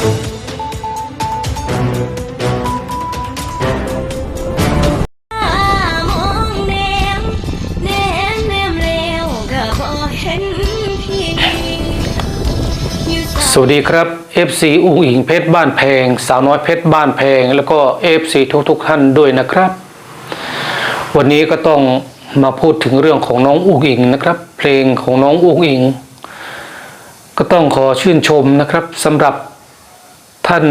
สวัสดีครับ FC อุ๋งอิงเพชรบ้านแพง สาวน้อยเพชรบ้านแพง แล้วก็ FC ทุกทุกๆท่านด้วยนะครับ วันนี้ก็ต้องมาพูดถึงเรื่องของน้องอุ๋งอิงนะครับ เพลงของน้องอุ๋งอิง ก็ต้องขอชื่นชมนะครับสำหรับ ท่าน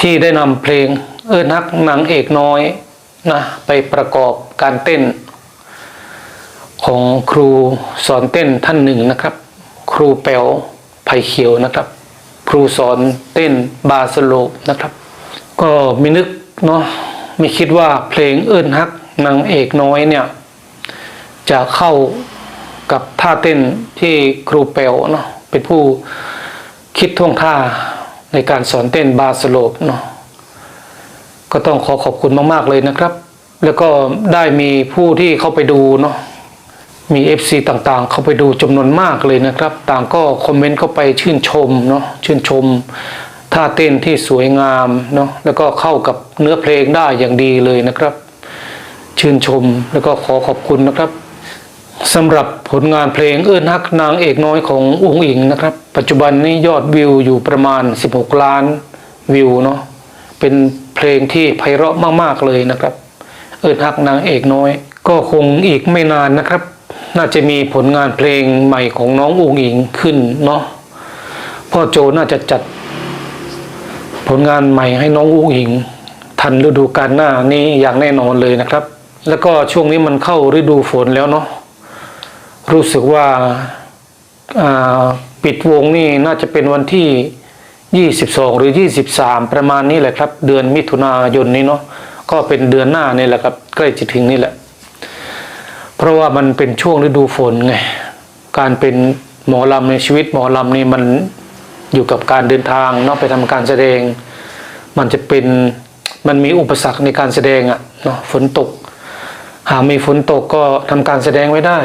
ที่ได้นำเพลงเอิ้นฮักนางเอกน้อยนะไปประกอบการเต้น ของครูสอนเต้นท่านหนึ่งนะครับ ครูแป๋วไผ่เขียวนะครับ ครูสอนเต้นบาสโลปนะครับ ก็ม่นึกเนาะไม่คิดว่าเพลงเอิ้นฮักนางเอกน้อยเนี่ย จะเข้ากับท่าเต้นที่ครูแป๋วเนาะเป็นผู้คิดท่วงท่า ในการสอนเต้นบาสโลปเนาะก็ต้องขอขอบคุณมาก ๆ เลยนะครับ แล้วก็ได้มีผู้ที่เข้าไปดูเนาะมี FC ต่างๆ เข้าไปดูจำนวนมากเลยนะครับ ต่างก็คอมเมนต์เข้าไปชื่นชมเนาะชื่นชมท่าเต้นที่สวยงามเนาะแล้วก็เข้ากับเนื้อเพลงได้อย่างดีเลยนะครับ ชื่นชมแล้วก็ขอขอบคุณนะครับ สำหรับผลงานเพลงเอื้อนฮักนางเอกน้อยของอุ๋งอิงนะครับ ปัจจุบันนี้ยอดวิวอยู่ประมาณ 16 ล้านวิวเนาะเป็นเพลงที่ไพเราะมากๆเลยนะครับ เอิดฮักนางเอกน้อย ก็คงอีกไม่นานนะครับ น่าจะมีผลงานเพลงใหม่ของน้องอุ๋งอิงขึ้นเนาะพ่อโจน่าจะจัด ผลงานใหม่ให้น้องอุ๋งอิง ทันฤดูกาลหน้านี้อย่างแน่นอนเลยนะครับ แล้วก็ช่วงนี้มันเข้าฤดูฝนแล้วเนาะ รู้สึกว่าาปิดวงนี่น่าจะเป็นวันที่ 22 หรือ 23 ประมาณนี้แหละครับ เดือนมิถุนายนนี้เนาะก็เป็นเดือนหน้านี่แหละครับ ใกล้จะถึงนี่แหละ เพราะว่ามันเป็นช่วงฤดูฝนไงการเป็นหมอลำในชีวิตหมอลำนี่มันอยู่กับการเดินทางเนาะไปทำการแสดง มันจะเป็นมันมีอุปสรรคในการแสดงอะ่ะเนาะฝนตก หากมีฝนตกก็ทำการแสดงไว้ได้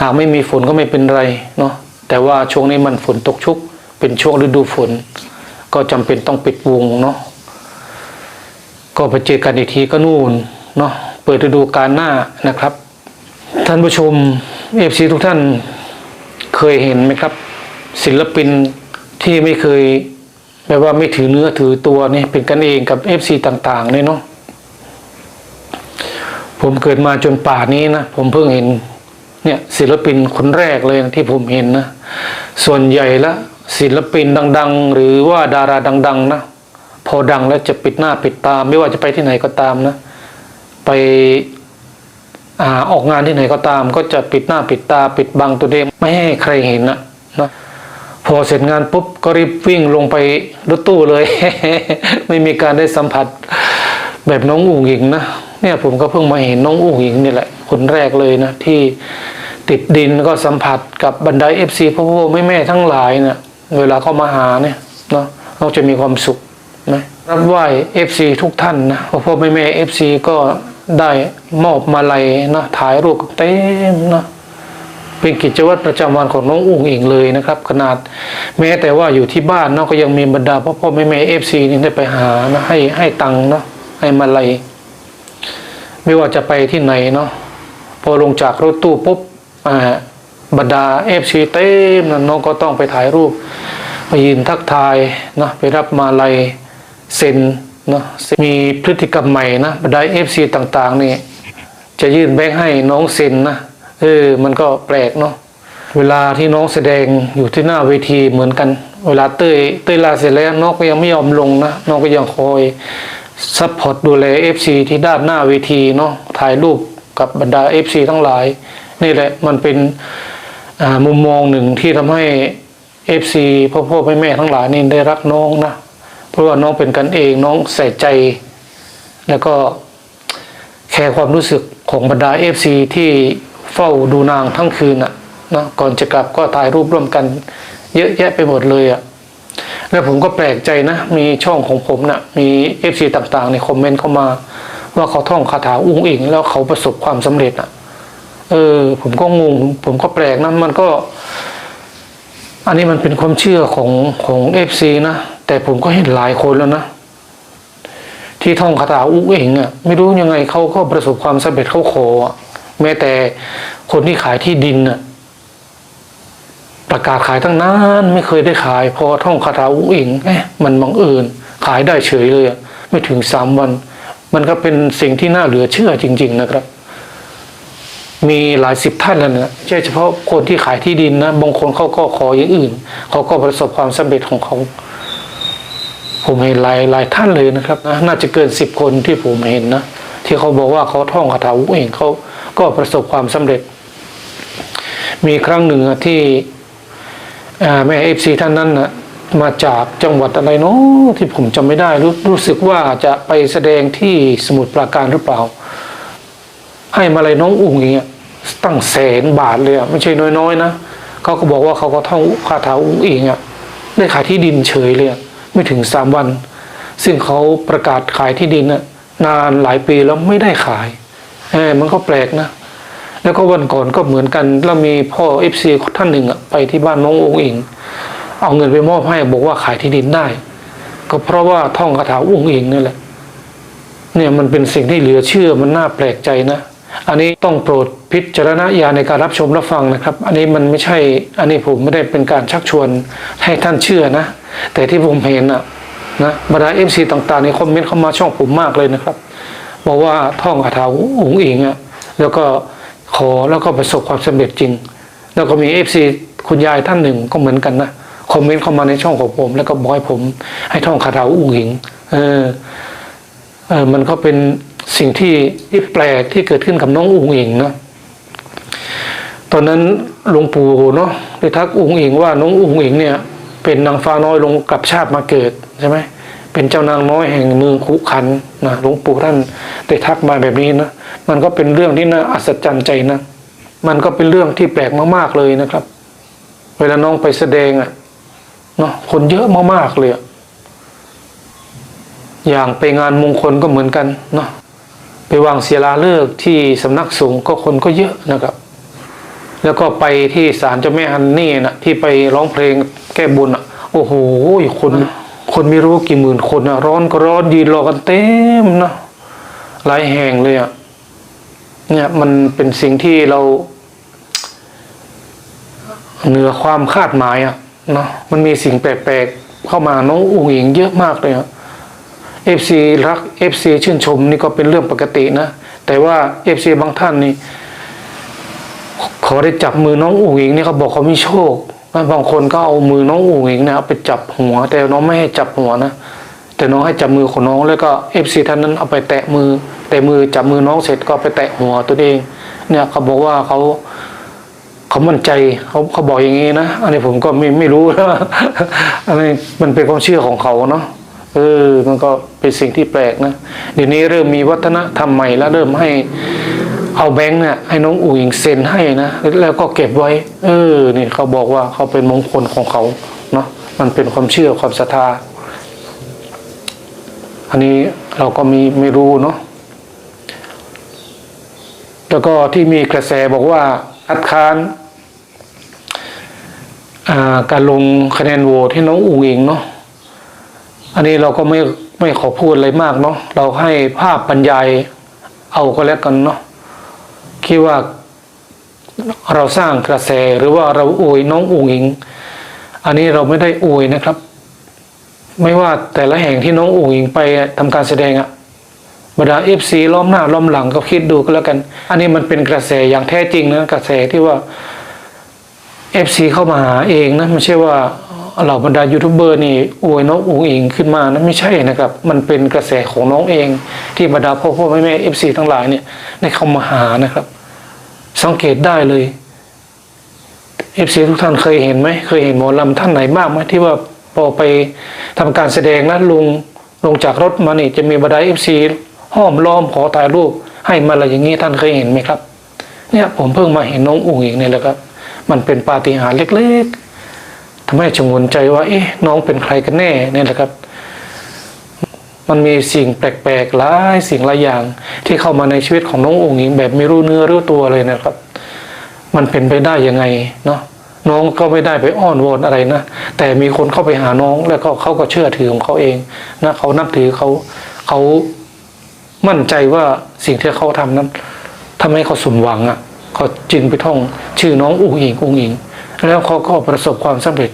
หากไม่มีฝนก็ไม่เป็นไรเนาะแต่ว่าช่วงนี้มันฝนตกชุก เป็นช่วงฤดูฝน ก็จำเป็นต้องปิดวงเนาะก็ไปเจอกันอีกทีก็นู่นเนาะเปิดฤดูกาลหน้านะครับ ท่านผู้ชมเอฟซีทุกท่านเคยเห็นไหมครับ ศิลปินที่ไม่เคยแบบว่าไม่ถือเนื้อถือตัวนี่เป็นกันเองกับเอฟซีต่างๆนี่เนาะผมเกิดมาจนป่านนี้นะผมเพิ่งเห็น เนี่ยศิลปินคนแรกเลยนะที่ผมเห็นนะ ส่วนใหญ่ละศิลปินดัง ๆ หรือว่าดาราดัง ๆ นะพอดังแล้วจะปิดหน้าปิดตา ไม่ว่าจะไปที่ไหนก็ตามนะ ไปอออกงานที่ไหนก็ตาม ก็จะปิดหน้าปิดตา ปิดบังตัวเองไม่ให้ใครเห็นนะนะพอเสร็จงานปุ๊บก็รีบวิ่งลงไปรถตู้เลย ไม่มีการได้สัมผัสแบบน้องอุ๋งอิงนะเนี่ยผมก็เพิ่งมาเห็นน้องอุ๋งอิงนี่แหละ คนแรกเลยนะที่ติดดินก็สัมผัสกับบรรดาเอฟซีพ่อพ่อแม่แม่ทั้งหลายเนะี่ยเวลาเขามาหาเนี่ยเนาะเราจะมีความสุขนะรับไหว้เอฟซีทุกท่านนะพ่อพ่อแม่แม่เอฟซีก็ได้มอบมาลัยนะถ่ายรูปเต็มนะเป็นกิจวัตรประจำวันของน้องอุ้งอิงเลยนะครับ ขนาดแม้แต่ว่าอยู่ที่บ้านเนาะก็ยังมีบรรดาพ่อพ่อแม่แม่เอฟซีนี่ได้ไปหานะให้ให้ตังเนาะให้มาลัยไม่ว่าจะไปที่ไหนเนาะ พอลงจากรถตู้ปุ๊บอ่าบรรดาเอฟซีเต็มนะน้องก็ต้องไปถ่ายรูปไปยืนทักทายเนาะไปรับมาลัยเซ็นเนาะมีพฤติกรรมใหม่นะบรรดาเอฟซีต่างๆนี่จะยื่นแบงค์ให้น้องเซ็นนะเออมันก็แปลกเนาะเวลาที่น้องแสดงอยู่ที่หน้าเวทีเหมือนกัน เวลาเต้ยเต้ยลาเสร็จแล้วน้องก็ยังไม่ยอมลงนะน้องก็ยังคอยซัพพอร์ตดูแลเอฟซีที่ด้านหน้าเวทีเนาะถ่ายรูป กับบรรดาเอฟซีทั้งหลาย นี่แหละมันเป็นมุมมองหนึ่งที่ทำให้เอฟซีพ่อพ่อแม่แม่ทั้งหลายนี่ได้รักน้องนะ เพราะว่าน้องเป็นกันเองน้องใส่ใจ แล้วก็แคร์ความรู้สึกของบรรดาเอฟซีที่เฝ้าดูนางทั้งคืนอะนะก่อนจะกลับก็ถ่ายรูปร่วมกัน เยอะแยะไปหมดเลยอะแล้วผมก็แปลกใจนะ มีช่องของผมนะ่ะมีเอฟซีต่างๆในคอมเมนต์เข้ามา ว่าเขาท่องคาถาอุ้งอิงแล้วเขาประสบความสำเร็จอะ เออ ผมก็งงผมก็แปลกนะมันก็ อันนี้มันเป็นความเชื่อของของเอฟซีนะแต่ผมก็เห็นหลายคนแล้วนะที่ท่องคาถาอุ้งเองอะไม่รู้ยังไงเขาก็ประสบความสำเร็จเขาขอแม้แต่คนที่ขายที่ดินน่ะประกาศขายตั้งนานไม่เคยได้ขาย พอท่องคาถาอุ้งเองเอ๊ะมันบังเอิญขายได้เฉยเลยไม่ถึงสามวัน มันก็เป็นสิ่งที่น่าเหลือเชื่อจริง ๆ นะครับ มีหลายสิบท่านแล้วนะไม่ใช่เฉพาะคนที่ขายที่ดินนะบางคนเขาก็ขออย่างอื่นเขาก็ประสบความสำเร็จของเขาผมเห็นหลายหลายท่านเลยนะครับนะน่าจะเกินสิบคนที่ผมเห็นนะที่เขาบอกว่าเขาท่องคาถาวุ้งเองเขาก็ประสบความสำเร็จ มีครั้งหนึ่งที่แม่เอฟซีท่านนั้นนะ มาจากจังหวัดอะไรเนาะที่ผมจำไม่ได้รู้รู้สึกว่าจะไปแสดงที่สมุทรปราการหรือเปล่า ให้มาเลยน้องอุ่งอย่างเงี้ยตั้งแสนบาทเลยอะไม่ใช่น้อยๆนะเขาก็บอกว่าเขาก็ท่องคาถาอุ่งเองอะได้ขายที่ดินเฉยเลยไม่ถึงสามวัน ซึ่งเขาประกาศขายที่ดินน่ะนานหลายปีแล้วไม่ได้ขายเออมันก็แปลกนะ แล้วก็วันก่อนก็เหมือนกัน แล้วมีพ่อเอฟซีท่านหนึ่งอะไปที่บ้านน้ององค์อิง เอาเงินไปมอบให้บอกว่าขายที่ดินได้ ก็เพราะว่าท่องคาถาองค์อิงนี่แหละ เนี่ยมันเป็นสิ่งที่เหลือเชื่อมันน่าแปลกใจนะ อันนี้ต้องโปรดพิจารณญาณในการรับชมรับฟังนะครับ อันนี้มันไม่ใช่ อันนี้ผมไม่ได้เป็นการชักชวนให้ท่านเชื่อนะ แต่ที่ผมเห็นอะนะบรรดาเอฟซีต่างๆในคอมเมนต์เข้ามาช่องผมมากเลยนะครับบอกว่าท่องคาถาองค์อิงอะแล้วก็ขอแล้วก็ประสบความสำเร็จจริง แล้วก็มีเอฟซีคุณยายท่านหนึ่งก็เหมือนกันนะ คอมเมนต์เข้ามาในช่องของผม แล้วก็บอกให้ผม ให้ท่องคาถาองค์อิง เออเออมันก็เป็นสิ่งที่ที่แปลกที่เกิดขึ้นกับน้องอุ๋งอิงนะตอนนั้นหลวงปู่เนาะได้ทักอุ๋งอิงว่าน้องอุ๋งอิงเนี่ย เป็นนางฟ้าน้อยลงกลับชาติมาเกิดใช่ไหมเป็นเจ้านางน้อยแห่งเมืองคุขันนะหลวงปู่ท่านได้ทักมาแบบนี้นะมันก็เป็นเรื่องที่น่าอัศจรรย์ใจนะมันก็เป็นเรื่องที่แปลกมากๆเลยนะครับ เวลาน้องไปแสดงอะ่ะ เนาะคนเยอะมากๆเลยอย่างไปงานมงคลก็เหมือนกันเนาะไปวางศิลาฤกษ์ที่สำนักสงฆ์ก็คนก็เยอะนะครับ แล้วก็ไปที่ศาลเจ้าแม่ฮันนี่นะที่ไปร้องเพลงแก้บนอะ โอ้โหคนคนไม่รู้กี่หมื่นคนอะร้อนก็ร้อนยืนรอกันเต็มนะหลายแห่งเลยอะเนี่ยมันเป็นสิ่งที่เรา เหนือความคาดหมายอะ เนาะมันมีสิ่งแปลกๆเข้ามาน้องอุ๋งอิงเยอะมากเลยอะเอฟซีรักเอฟซีชื่นชมนี่ก็เป็นเรื่องปกตินะ แต่ว่าเอฟซีบางท่านนี่ขอได้จับมือน้องอุ๋งอิงนี่เขาบอกเขามีโชคบางคนก็เอามือน้องอุ๋งอิงเนะไปจับหัว แต่น้องไม่ให้จับหัวนะแต่น้องให้จับมือของน้องแล้วก็เอฟซีท่านนั้นเอาไปแตะมือ แต่มือจับมือน้องเสร็จก็ไปแตะหัวตัวเอง เนี่ยเขาบอกว่าเขา เขามั่นใจเขาเขาบอกอย่างนี้นะอันนี้ผมก็ไม่ไม่รู้นะอันนี้มันเป็นความเชื่อของเขาเนาะเออมันก็เป็นสิ่งที่แปลกนะเดี๋ยวนี้เริ่มมีวัฒนธรรมใหม่แล้วเริ่มให้เอาแบงค์เนี่ยให้น้องอุ๋งเซ็นให้นะแล้วก็เก็บไว้ เออนี่เขาบอกว่าเขาเป็นมงคลของเขาเนาะมันเป็นความเชื่อความศรัทธาอันนี้เราก็มีไม่รู้เนาะแล้วก็ที่มีกระแสบอกว่าคัดค้าน การลงคะแนนโหวตให้น้องอุ๋งอิงเนาะอันนี้เราก็ไม่ไม่ขอพูดอะไรมากเนาะเราให้ภาพบรรยายเอาก็แล้วกันเนาะคิดว่าเราสร้างกระแสหรือว่าเราอวยน้องอุ๋งอิง อันนี้เราไม่ได้อวยนะครับ ไม่ว่าแต่ละแห่งที่น้องอุ๋งอิงไปทำการแสดงอะบรรดาเอฟซีล้อมหน้าล้อมหลังก็คิดดูก็แล้วกัน อันนี้มันเป็นกระแสอย่างแท้จริงนะกระแสที่ว่า เอฟซีเข้ามาหาเองนะไม่ใช่ว่าเหล่าบรรดายูทูบเบอร์นี่อวยน้องอุ๋งอิงขึ้นมานะไม่ใช่นะครับ มันเป็นกระแสของน้องเอง ที่บรรดาพ่อพ่อแม่แม่เอฟซีทั้งหลายเนี่ยได้เข้ามาหานะครับ สังเกตได้เลยเอฟซีทุกท่านเคยเห็นไหมเคยเห็นหมอลำท่านไหนบ้างไหมที่ว่าพอไปทำการแสดงแล้วลงลงจากรถมานี่จะมีบรรดาเอฟซีห้อมล้อมขอถ่ายรูปให้มาอะไรอย่างนี้ท่านเคยเห็นไหมครับ เนี่ยผมเพิ่งมาเห็นน้องอุ๋งอิงเนี่ยแหละครับ มันเป็นปาฏิหาริย์เล็ก ๆทำให้ชงนใจว่า เอ๊ะน้องเป็นใครกันแน่เนี่ยแหละครับ มันมีสิ่งแปลกๆหลายสิ่งหลายอย่าง ที่เข้ามาในชีวิตของน้องอุ๋งอิงแบบไม่รู้เนื้อรู้ตัวเลยนะครับ มันเป็นไปได้ยังไงเนาะน้องก็ไม่ได้ไปอ้อนวอนอะไรนะแต่มีคนเข้าไปหาน้องแล้วก็เขาก็เชื่อถือของเขาเองนะเขานับถือเขาเขามั่นใจว่าสิ่งที่เขาทำนั้นทำให้เขาสมหวังอะ เขาจึงไปท่องชื่อน้องอุ้งอิงอุ้งอิง แล้วเขาก็ประสบความสำเร็จ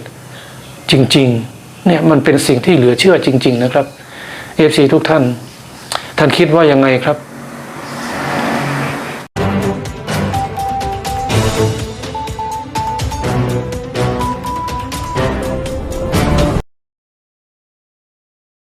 จริงๆเนี่ยมันเป็นสิ่งที่เหลือเชื่อจริง ๆ นะครับเอฟซีทุกท่าน ท่านคิดว่ายังไงครับ